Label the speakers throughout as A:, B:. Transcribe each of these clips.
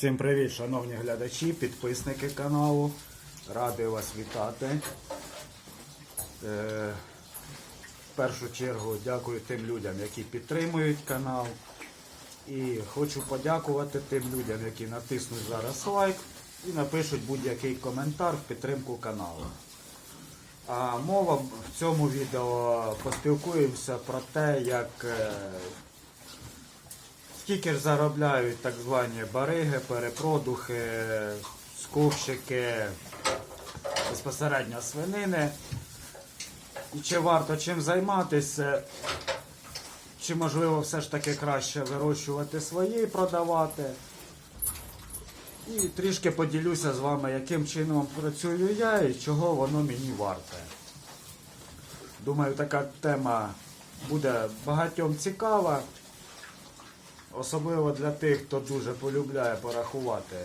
A: Всім привіт, шановні глядачі, підписники каналу. Радий вас вітати. Е, в першу чергу дякую тим людям, які підтримують канал. І хочу подякувати тим людям, які натиснуть зараз лайк і напишуть будь-який коментар в підтримку каналу. А мова в цьому відео поспілкуємося про те, як Скільки ж заробляють так звані бариги, перепродухи, скупщики, безпосередньо свинини. І чи варто чим займатися, чи можливо все ж таки краще вирощувати свої і продавати. І трішки поділюся з вами, яким чином працюю я і чого воно мені варте. Думаю, така тема буде багатьом цікава. Особливо для тих, хто дуже полюбляє порахувати,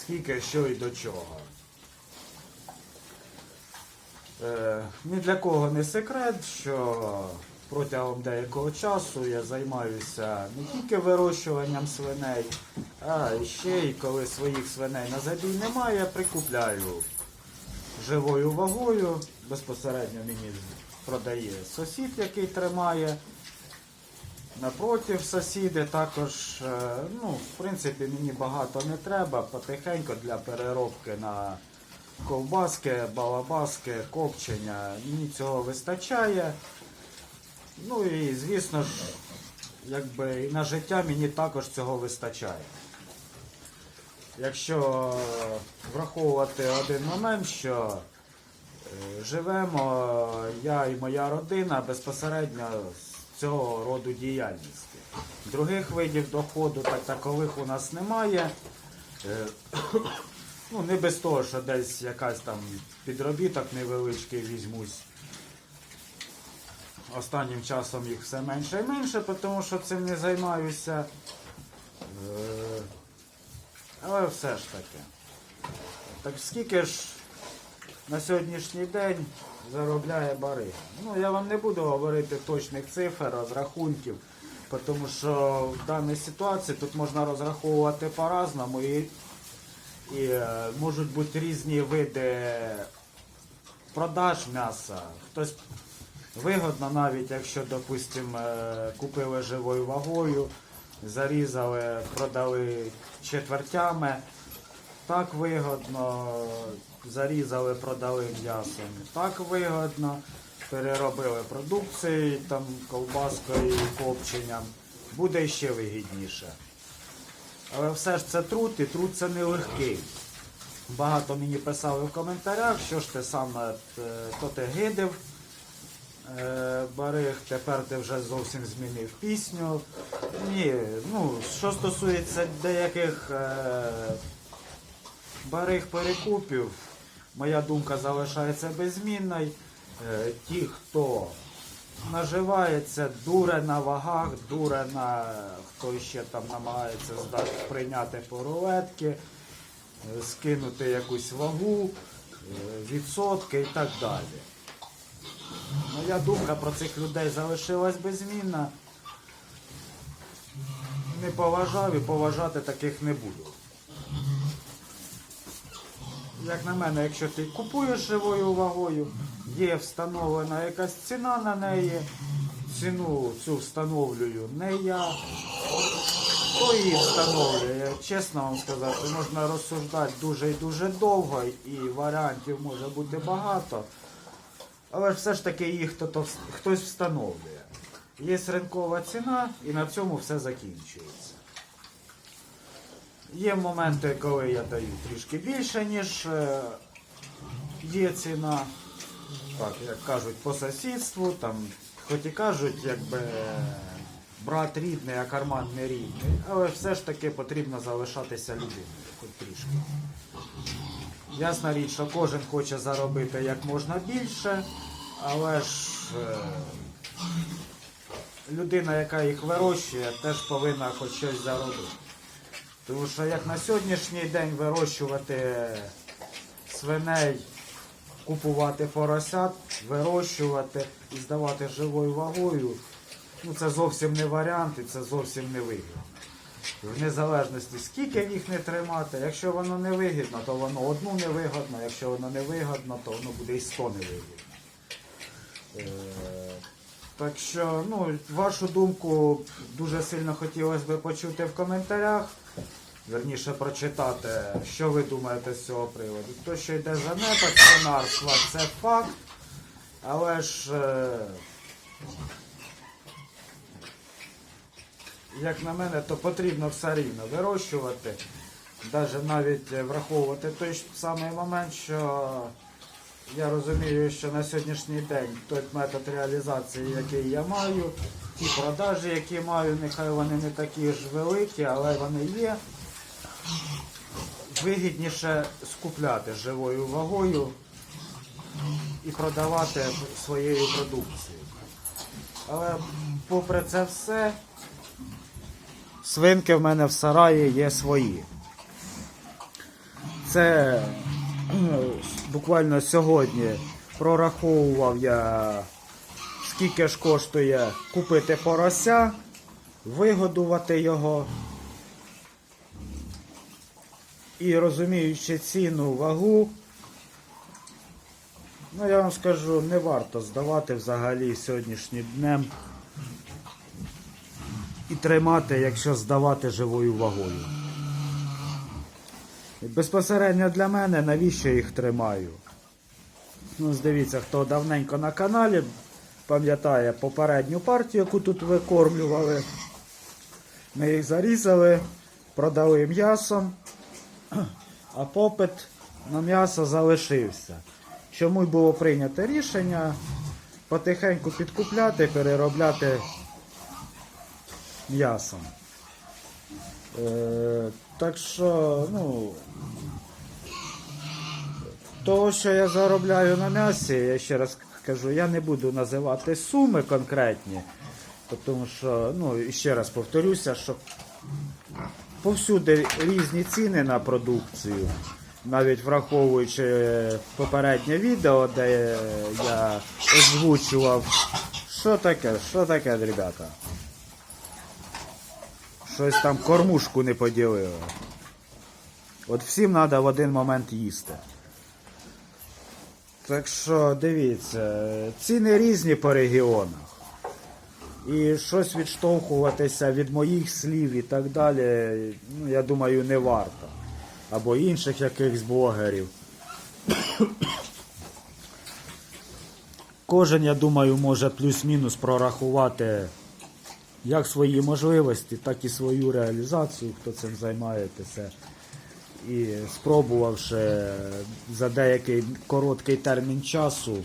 A: скільки, що і до чого. Е, ні для кого не секрет, що протягом деякого часу я займаюся не тільки вирощуванням свиней, а ще й коли своїх свиней на забій немає, прикупляю живою вагою. Безпосередньо мені продає сусід, який тримає. Напротив сусіди також, е, ну, в принципі, мені багато не треба, потихеньку для переробки на ковбаски, балабаски, копчення. Мені цього вистачає. Ну і звісно ж, якби і на життя мені також цього вистачає. Якщо враховувати один момент, що е, живемо я і моя родина безпосередньо з цього роду діяльності. Других видів доходу так такових у нас немає. Е, Ну, не без того, що десь якась там підробіток невеличкий візьмусь. Останнім часом їх все менше і менше, тому що цим не займаюся. Е, Але все ж таки. Так скільки ж на сьогоднішній день заробляє барига? Ну, я вам не буду говорити точних цифр, розрахунків, тому що в даній ситуації тут можна розраховувати по-разному і, і е, можуть бути різні види продаж м'яса. Хтось вигодно, навіть якщо, допустимо, е, купили живою вагою, зарізали, продали четвертями. Так вигодно, зарізали, продали м'ясом. Так вигодно, переробили продукцію, там ковбаскою, копченням. Буде ще вигідніше. Але все ж це труд, і труд це нелегкий. Багато мені писали в коментарях, що ж ти саме то ти гидив е, бариг, тепер ти вже зовсім змінив пісню. Ні, ну, що стосується деяких е, бариг перекупів, моя думка залишається беззмінною. Е, ті, хто наживається, дуре на вагах, дуре на хто ще там намагається здати, прийняти по рулетки, е, скинути якусь вагу, е, відсотки і так далі. Моя думка про цих людей залишилась беззмінна. Не поважав і поважати таких не буду. Як на мене, якщо ти купуєш живою вагою, є встановлена якась ціна на неї, ціну цю встановлюю не я, хто її встановлює. Чесно вам сказати, можна розсуждати дуже і дуже довго, і варіантів може бути багато. Але ж все ж таки їх хто хтось встановлює. Є ринкова ціна і на цьому все закінчується. Є моменти, коли я даю трішки більше, ніж е, є ціна. Так, як кажуть, по сусідству, там, хоч і кажуть, якби брат рідний, а карман не рідний. Але все ж таки потрібно залишатися людиною, хоч трішки. Ясна річ, що кожен хоче заробити як можна більше, але ж е, людина, яка їх вирощує, теж повинна хоч щось заробити. Тому що як на сьогоднішній день вирощувати свиней, купувати поросят, вирощувати і здавати живою вагою, ну це зовсім не варіант і це зовсім не вигідно. в незалежності, скільки їх не тримати. Якщо воно не вигідно, то воно одну не вигодно, якщо воно не вигодно, то воно буде і 100 не вигідно. Е, Так що, ну, вашу думку дуже сильно хотілося б почути в коментарях. Верніше прочитати, що ви думаєте з цього приводу. То, що йде занепад свинарства, це факт. Але ж, е, як на мене, то потрібно все рівно вирощувати. Навіть навіть враховувати той самий момент, що я розумію, що на сьогоднішній день той метод реалізації, який я маю, ті продажі, які маю, нехай вони не такі ж великі, але вони є. Вигідніше скупляти живою вагою і продавати своєю продукцією. Але попри це все, свинки в мене в сараї є свої. Це буквально сьогодні прораховував я, скільки ж коштує купити порося, вигодувати його. І розуміючи ціну, вагу, ну я вам скажу, не варто здавати взагалі сьогоднішнім днем і тримати, якщо здавати живою вагою. Безпосередньо для мене, навіщо їх тримаю? Ну, дивіться, хто давненько на каналі, пам'ятає попередню партію, яку тут викормлювали. Ми їх зарізали, продали м'ясом, а попит на м'ясо залишився. Чому й було прийнято рішення потихеньку підкупляти, переробляти м'ясом. Е, так що, ну. Того, що я заробляю на м'ясі, я ще раз кажу, я не буду називати суми конкретні, тому що, ну, ще раз повторюся, що повсюди різні ціни на продукцію, навіть враховуючи попереднє відео, де я озвучував, що таке, що таке, ребята. Щось там кормушку не поділили. От всім треба в один момент їсти. Так що дивіться, ціни різні по регіонах. І щось відштовхуватися від моїх слів і так далі, ну, я думаю, не варто. Або інших якихось блогерів. Кожен, я думаю, може плюс-мінус прорахувати як свої можливості, так і свою реалізацію, хто цим займається. І спробувавши за деякий короткий термін часу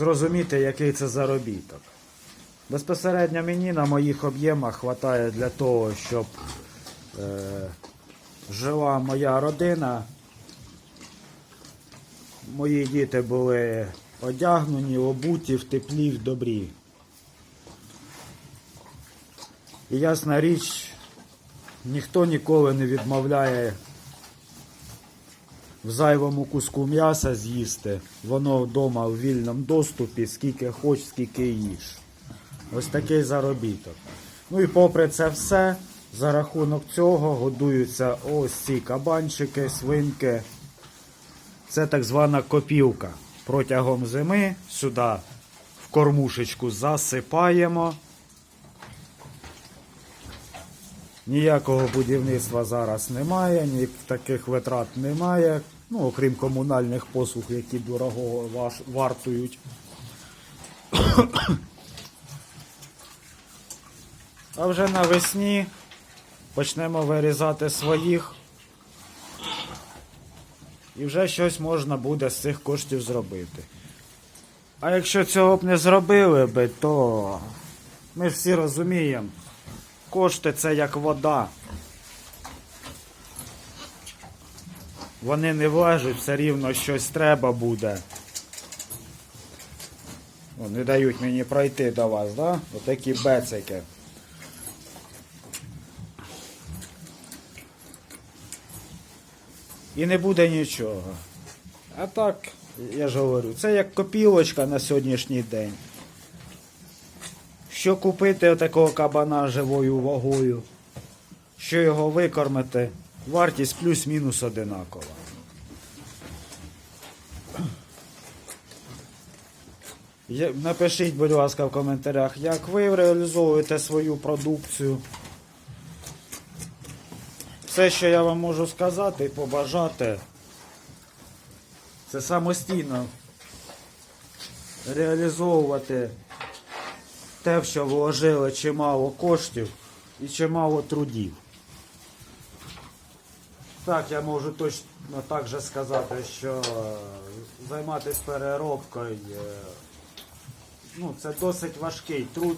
A: зрозуміти, який це заробіток. Безпосередньо мені на моїх об'ємах вистачає для того, щоб е, жила моя родина, мої діти були одягнені, обуті, в теплі, в добрі. І ясна річ, ніхто ніколи не відмовляє в зайвому куску м'яса з'їсти. Воно вдома в вільному доступі, скільки хоч, скільки їж. Ось такий заробіток. Ну і попри це все, за рахунок цього годуються ось ці кабанчики, свинки. Це так звана копілка. Протягом зими сюди в кормушечку засипаємо. Ніякого будівництва зараз немає, ні таких витрат немає. Ну, окрім комунальних послуг, які дорого вартують. А вже навесні почнемо вирізати своїх. І вже щось можна буде з цих коштів зробити. А якщо цього б не зробили би, то ми ж всі розуміємо, кошти це як вода. Вони не влежуть, все рівно щось треба буде. О, не дають мені пройти до вас, да? Отакі бецики. І не буде нічого. А так, я ж говорю, це як копілочка на сьогоднішній день. Що купити такого кабана живою вагою, що його викормити, вартість плюс-мінус одинакова. Напишіть, будь ласка, в коментарях, як ви реалізовуєте свою продукцію. Все, що я вам можу сказати і побажати, це самостійно реалізовувати те, в що вложили чимало коштів і чимало трудів. Так, я можу точно так же сказати, що е, займатися переробкою е, ну, це досить важкий труд.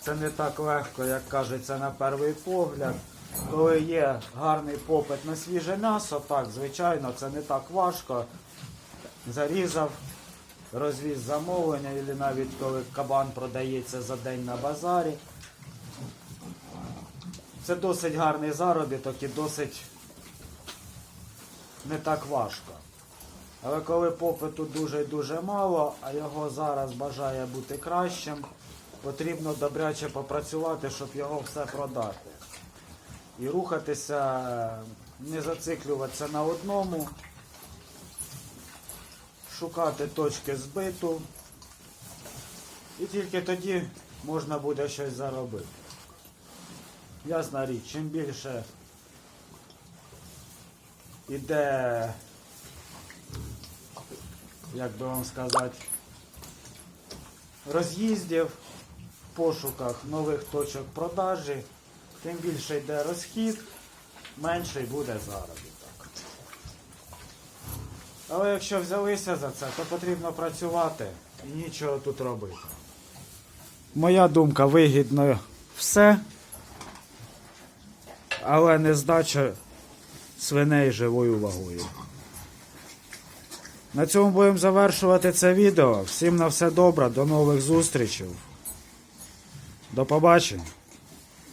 A: Це не так легко, як кажеться на перший погляд. Коли є гарний попит на свіже м'ясо, так, звичайно, це не так важко. Зарізав, розвіз замовлення, або навіть коли кабан продається за день на базарі. Це досить гарний заробіток і досить не так важко. Але коли попиту дуже і дуже мало, а його зараз бажає бути кращим, потрібно добряче попрацювати, щоб його все продати. І рухатися, не зациклюватися на одному, шукати точки збиту. І тільки тоді можна буде щось заробити. Ясна річ, чим більше іде як би вам сказати, роз'їздів в пошуках нових точок продажі, тим більше йде розхід, менший буде заробіток. Але якщо взялися за це, то потрібно працювати і нічого тут робити. Моя думка вигідно все, але не здача свиней живою вагою. На цьому будемо завершувати це відео. Всім на все добре, до нових зустрічей. До побачення.